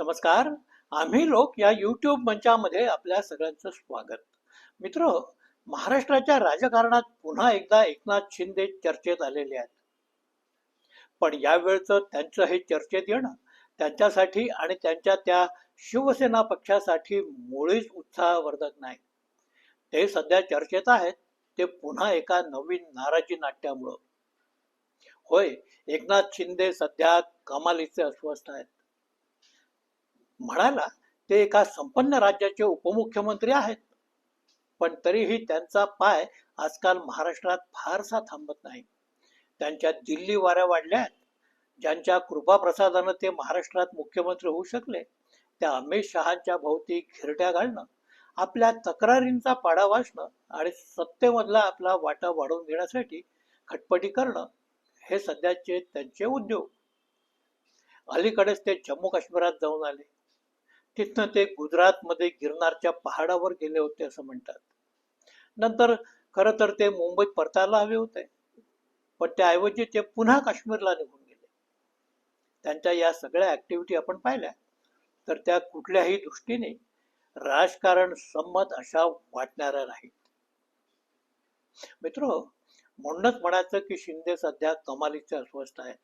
नमस्कार. आम्ही लोक या यूट्यूब मंचामध्ये आपल्या सगळ्यांचं स्वागत. मित्र महाराष्ट्राच्या राजकारणात पुन्हा एकदा एकनाथ शिंदे चर्चेत आलेले आहेत. पण यावेळचं त्यांचं हे चर्चेत येणं त्यांच्यासाठी आणि त्यांच्या त्या शिवसेना पक्षासाठी मुळीच उत्साहवर्धक नाही. ते सध्या चर्चेत आहेत ते पुन्हा एका नवीन नाराजी नाट्यामुळं. होय एकनाथ शिंदे सध्या कमालीचे अस्वस्थ आहेत. म्हणाला ते एका संपन्न राज्याचे उपमुख्यमंत्री आहेत. पण तरीही त्यांचा पाय आजकाल महाराष्ट्रात फारसा थांबत नाही. त्यांच्या दिल्ली वाऱ्या वाढल्या आहेत ज्यांच्या कृपाप्रसादानं ते महाराष्ट्रात मुख्यमंत्री होऊ शकले त्या अमित शहाच्या भोवती खिरट्या घालणं आपल्या तक्रारींचा पाडा वाचणं आणि सत्तेमधला आपला वाटा वाढवून घेण्यासाठी खटपटी करणं हे सध्याचे त्यांचे उद्योग. अलीकडेच ते जम्मू काश्मीरात जाऊन आले. तिथनं ते गुजरातमध्ये गिरनारच्या पहाडावर गेले होते असं म्हणतात. नंतर खरं तर ते मुंबईत परतायला हवे होते पण त्याऐवजी ते पुन्हा काश्मीरला निघून गेले. त्यांच्या या सगळ्या ऍक्टिव्हिटी आपण पाहिल्या. तर त्या कुठल्याही दृष्टीने राजकारण संमत अशा वाटणाऱ्या नाहीत. मित्र म्हणूनच म्हणायचं की शिंदे सध्या कमालीचे अस्वस्थ आहेत.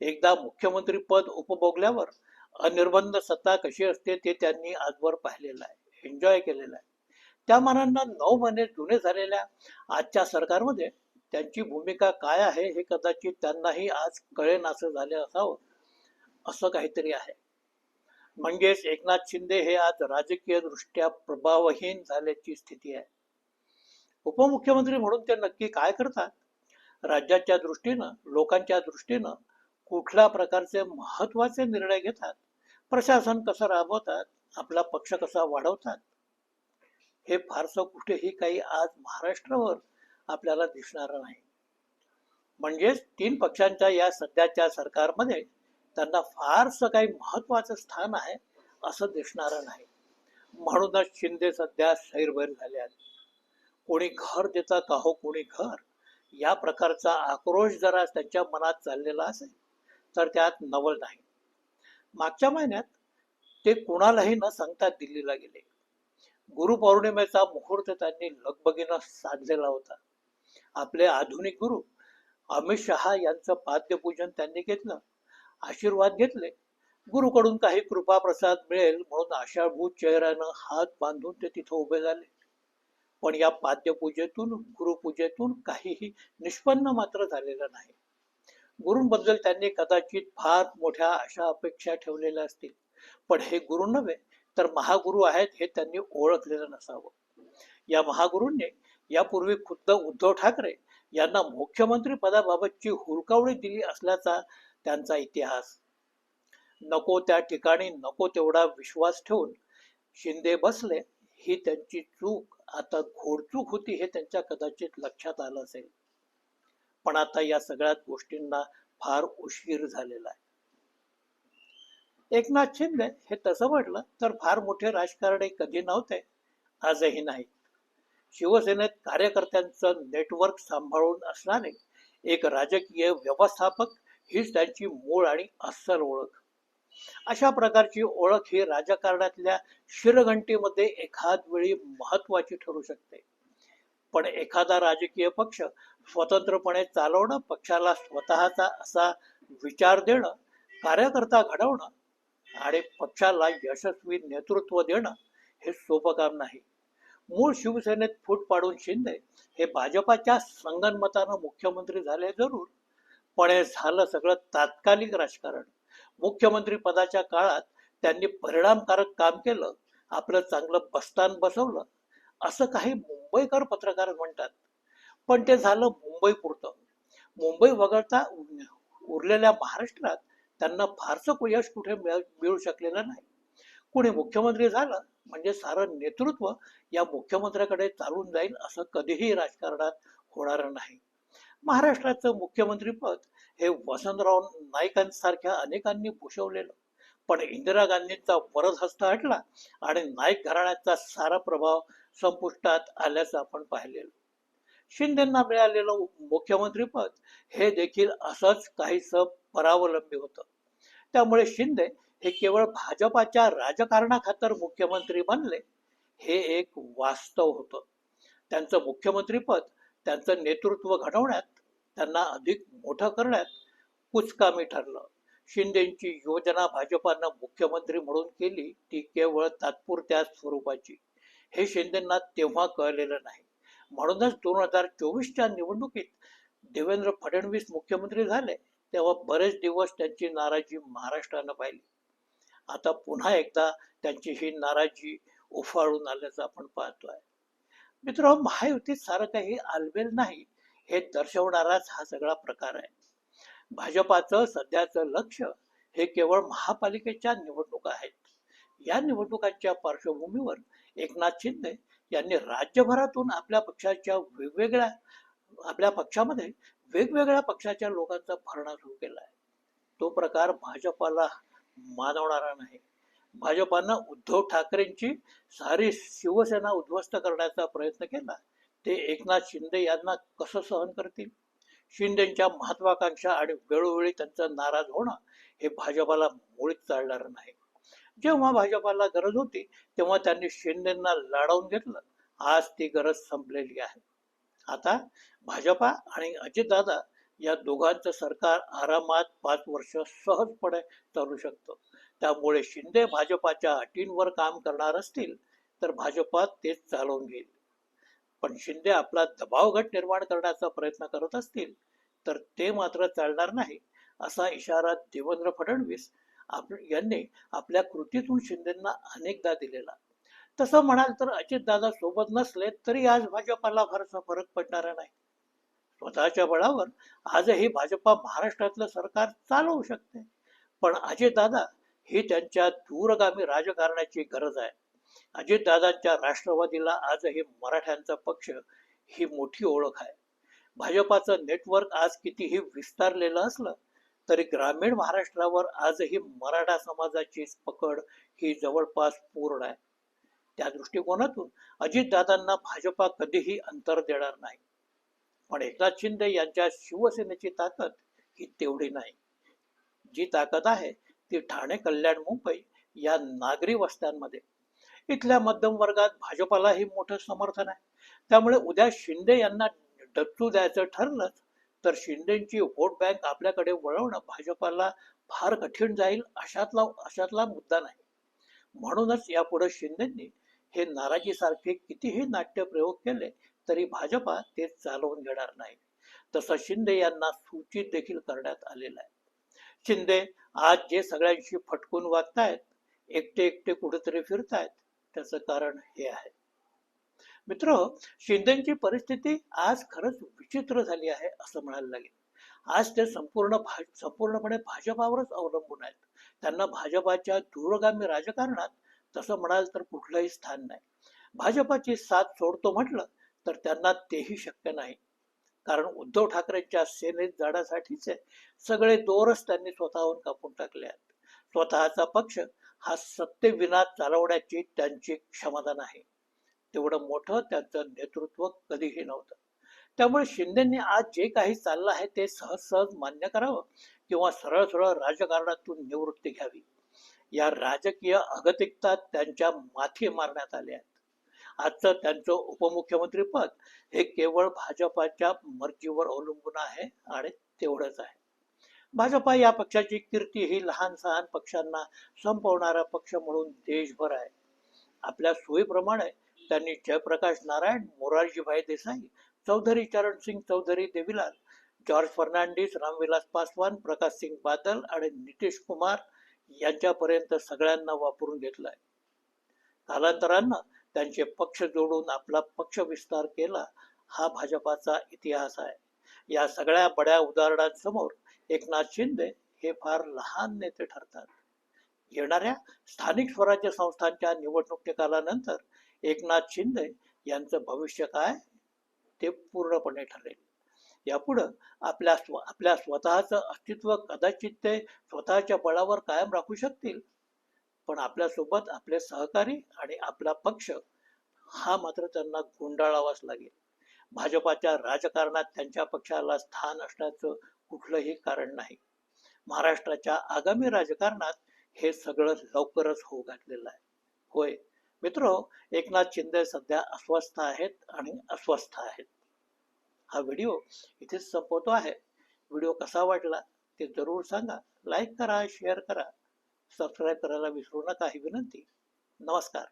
एकदा मुख्यमंत्री पद उपभोगल्यावर अनिर्बंध सत्ता कशी असते ते त्यांनी आजवर पाहिलेलं आहे. एन्जॉय केलेलं आहे. त्या मानांना नऊ महिने जुने झालेल्या आजच्या सरकारमध्ये त्यांची भूमिका काय आहे हे कदाचित त्यांनाही आज कळेनासं झाले असावं असं काहीतरी आहे. म्हणजेच एकनाथ शिंदे हे आज राजकीय दृष्ट्या प्रभावहीन झाल्याची स्थिती आहे. उपमुख्यमंत्री म्हणून ते नक्की काय करतात? राज्याच्या दृष्टीनं लोकांच्या दृष्टीनं कुठल्या प्रकारचे महत्त्वाचे निर्णय घेतात? प्रशासन कसं राबवतात आपला पक्ष कसा वाढवतात हे फारसं कुठेही काही आज महाराष्ट्रावर आपल्याला दिसणार नाही. म्हणजेच तीन पक्षांच्या या सध्याच्या सरकारमध्ये त्यांना फारसं काही महत्वाचं स्थान आहे असं दिसणार नाही. म्हणूनच शिंदे सध्या सैरभैर झाले आहेत. कोणी घर देता का हो कोणी घर? या प्रकारचा आक्रोश जरा त्यांच्या मनात चाललेला असेल तर त्यात नवल नाही. मागच्या महिन्यात ते कुणालाही न सांगता दिल्लीला गेले. गुरुपौर्णिमेचा मुहूर्त त्यांनी लगबगीनं साधलेला होता. आपले आधुनिक गुरु अमित शहा यांचं पाद्यपूजन त्यांनी घेतलं आशीर्वाद घेतले. गुरुकडून काही कृपा प्रसाद मिळेल म्हणून आषाढभूत चेहऱ्यानं हात बांधून ते तिथं उभे झाले. पण या पाद्यपूजेतून गुरुपूजेतून काहीही निष्पन्न मात्र झालेलं नाही. गुरूंबद्दल त्यांनी कदाचित फार मोठ्या अशा अपेक्षा ठेवलेल्या असतील. पण हे गुरु नव्हे तर महागुरु आहेत हे त्यांनी ओळखलेलं नसावं. या महागुरूंनी यापूर्वी खुद्द उद्धव ठाकरे यांना मुख्यमंत्री पदाबाबतची हुरकावणी दिली असल्याचा त्यांचा इतिहास. नको त्या ठिकाणी नको तेवढा विश्वास ठेवून शिंदे बसले ही त्यांची चूक आता घोडचूक होती हे त्यांच्या कदाचित लक्षात आलं असेल. पण आता या सगळ्या गोष्टींना फार उशीर झालेला आहे. एकनाथ शिंदे हे तसं म्हटलं तर फार मोठे राजकारणी कधी नव्हते आजही नाही शिवसेनेत कार्यकर्त्यांचं नेटवर्क सांभाळून असणारे एक राजकीय व्यवस्थापक हीच त्यांची मूळ आणि अस्सल ओळख. अशा प्रकारची ओळख ही राजकारणातल्या शिरघंटीमध्ये एखाद वेळी महत्वाची ठरू शकते. पण एखादा राजकीय पक्ष स्वतंत्रपणे चालवणं पक्षाला स्वतःचा असा विचार देणं कार्यकर्ता घडवणं आणि पक्षाला यशस्वी नेतृत्व देणं हे सोपं काम नाही. मूळ शिवसेनेत फूट पाडून शिंदे हे भाजपाच्या संगनमतानं मुख्यमंत्री झाले जरूर पण हे झालं सगळं तात्कालिक राजकारण. मुख्यमंत्री पदाच्या काळात त्यांनी परिणामकारक काम केलं आपलं चांगलं बस्तान बसवलं असं काही मुंबईकर पत्रकार म्हणतात. पण ते झालं मुंबई पुरतं. मुंबई वगळता उरलेल्या महाराष्ट्रात त्यांना फारसं यश कुठे मिळू शकलेलं नाही. कुणी मुख्यमंत्री झालं म्हणजे सारं नेतृत्व या मुख्यमंत्र्याकडे चालून जाईल असं कधीही राजकारणात होणार नाही. महाराष्ट्राचं मुख्यमंत्रीपद हे वसंतराव नाईकांसारख्या अनेकांनी भूषवलेलं. पण इंदिरा गांधींचा वरद हस्त हटला आणि नाईक घराण्याचा सारा प्रभाव संपुष्टात आल्याचं आपण पाहिलेलं. शिंदेना मिळालेलं मुख्यमंत्रीपद हे देखील असंच काहीसं परावलंबी होतं. त्यामुळे शिंदे हे केवळ भाजपाच्या राजकारणाखातर मुख्यमंत्री बनले हे एक वास्तव होतं. त्यांचं मुख्यमंत्रीपद त्यांचं नेतृत्व घडवण्यात त्यांना अधिक मोठं करण्यात कुचकामी ठरलं. शिंदेची योजना भाजपानं मुख्यमंत्री म्हणून केली ती केवळ तात्पुरत्या स्वरूपाची. हे शिंदेना तेव्हा कळलेलं नाही. म्हणूनच दोन हजार चोवीसच्या निवडणुकीत देवेंद्र फडणवीस मुख्यमंत्री झाले तेव्हा बरेच दिवस त्यांची नाराजी महाराष्ट्रानं पाहिली. आता पुन्हा एकदा त्यांची ही नाराजी उफाळून आल्याचं आपण पाहतोय. मित्र महायुतीत सारं काही आलबेल नाही हे दर्शवणाराच हा सगळा प्रकार आहे. भाजपाचं सध्याचं लक्ष हे केवळ महापालिकेच्या निवडणुका आहेत. या निवडणुकांच्या पार्श्वभूमीवर एकनाथ शिंदे यांनी राज्यभरातून आपल्या पक्षाच्या वेगवेगळ्या आपल्या पक्षामध्ये वेगवेगळ्या पक्षाच्या लोकांचा भरणा सुरू केला आहे. तो प्रकार भाजपाला मानवणारा नाही. भाजपानं उद्धव ठाकरेंची सारी शिवसेना उद्ध्वस्त करण्याचा प्रयत्न केला. ते एकनाथ शिंदे यांना कसं सहन करतील? शिंदेच्या महत्वाकांक्षा आणि वेळोवेळी त्यांचं नाराज होणं हे भाजपाला मुळीच चालणार नाही. जेव्हा भाजपाला गरज होती तेव्हा त्यांनी शिंदेना लढवून घेतलं. आज ती गरज संपलेली आहे. आता भाजपा आणि अजितदादा या दोघांचं सरकार आरामात पाच वर्ष सहजपणे चालू शकतं. त्यामुळे शिंदे भाजपाच्या अटींवर काम करणार असतील तर भाजपा तेच चालवून घेईल. पण शिंदे आपला दबाव गट निर्माण करण्याचा प्रयत्न करत असतील तर ते मात्र चालणार नाही असा इशारा देवेंद्र फडणवीस आप यांनी आपल्या कृतीतून शिंदेना अनेकदा दिलेला. तसं म्हणाल तर अजितदादा सोबत नसले तरी आज भाजपाला फारसा फरक पडणारा नाही. स्वतःच्या बळावर आजही भाजपा महाराष्ट्रातलं सरकार चालवू शकते. पण अजितदादा ही त्यांच्या दूरगामी राजकारणाची गरज आहे. अजितदादांच्या राष्ट्रवादीला आजही मराठ्यांचा पक्ष ही मोठी ओळख आहे. भाजपाचं नेटवर्क आज कितीही विस्तारलेलं असलं तरी ग्रामीण महाराष्ट्रावर आजही मराठा समाजाची पकड ही जवळपास पूर्ण आहे. त्या दृष्टिकोनातून अजितदादांना भाजपा कधीही अंतर देणार नाही. पण एकनाथ शिंदे यांच्या शिवसेनेची ताकद ही तेवढी नाही. जी ताकद आहे ती ठाणे कल्याण मुंबई या नागरी वस्त्यांमध्ये. इथल्या मध्यम वर्गात भाजपालाही मोठं समर्थन आहे. त्यामुळे उद्या शिंदे यांना डच्चू द्यायचं ठरलंच तर शिंदेची व्होट बँक आपल्याकडे वळवणं भाजपाला फार कठीण जाईल अशातला अशातला मुद्दा नाही. म्हणूनच यापुढे शिंदेंनी हे नाराजीसारखे कितीही नाट्य प्रयोग केले तरी भाजपा ते चालवून घेणार नाही. तसं शिंदे यांना सूचित देखील करण्यात आलेलं आहे. शिंदे आज जे सगळ्यांशी फटकून वागतायत एकटे एकटे कुठेतरी फिरतायत त्याचं कारण हे आहे. मित्र शिंदेची परिस्थिती आज खरंच विचित्र झाली आहे असं म्हणायला लागेल. आज ते संपूर्ण भा संपूर्णपणे भाजपावरच अवलंबून आहेत. त्यांना भाजपाच्या दूरगामी राजकारणात तसं म्हणाल तर कुठलंही स्थान नाही. भाजपाची साथ सोडतो म्हटलं तर त्यांना तेही शक्य नाही. कारण उद्धव ठाकरेंच्या सेनेत जाण्यासाठीचे सगळे दोरच त्यांनी स्वतःहून कापून टाकले आहेत. स्वतःचा पक्ष हा सत्तेविना चालवण्याची त्यांची क्षमता नाही. तेवढं मोठं त्यांचं नेतृत्व कधीही नव्हतं. त्यामुळे शिंदेनी आज जे काही चाललं आहे ते सहज सहज मान्य करावं किंवा सरळ सरळ राजकारणातून निवृत्ती घ्यावी. या राजकीय अगतिकता त्यांच्या माथी मारण्यात आल्या आहेत. आजचं त्यांचं उपमुख्यमंत्री पद हे केवळ भाजपाच्या मर्जीवर अवलंबून आहे आणि तेवढंच आहे. भाजपा या पक्षाची कीर्ती ही लहान सहान पक्षांना संपवणारा पक्ष म्हणून देशभर आहे. आपल्या सोयीप्रमाणे त्यांनी जयप्रकाश नारायण मोरारजीभाई देसाई चौधरी चरण सिंग चौधरी देवीलाल जॉर्ज फर्नांडिस रामविलास पासवान प्रकाश सिंग बादल आणि नितीश कुमार यांच्यापर्यंत सगळ्यांना वापरून घेतलाय. कालांतरानं त्यांचे पक्ष जोडून आपला पक्ष विस्तार केला हा भाजपाचा इतिहास आहे. या सगळ्या बड्या उदाहरणांसमोर एकनाथ शिंदे हे फार लहान नेते ठरतात. येणाऱ्या स्थानिक स्वराज्य संस्थांच्या निवडणूक निकालानंतर एकनाथ शिंदे यांचं भविष्य काय ते पूर्णपणे ठरेल. यापुढं आपल्या स्व आपल्या स्वतःचं अस्तित्व कदाचित ते स्वतःच्या बळावर कायम राखू शकतील. पण आपल्यासोबत आपले सहकारी आणि आपला पक्ष हा मात्र त्यांना गुंडाळावाच लागेल. भाजपाच्या राजकारणात त्यांच्या पक्षाला स्थान असण्याचं कुठलंही कारण नाही. महाराष्ट्राच्या आगामी राजकारणात हे सगळं लवकरच होऊ घातलेलं आहे. होय मित्र एकनाथ शिंदे सध्या अस्वस्थ आहेत आणि अस्वस्थ आहेत. हा व्हिडिओ इथेच संपवतो आहे. व्हिडिओ कसा वाटला ते जरूर सांगा. लाईक करा शेअर करा. सबस्क्राईब करायला विसरू नका ही विनंती. नमस्कार.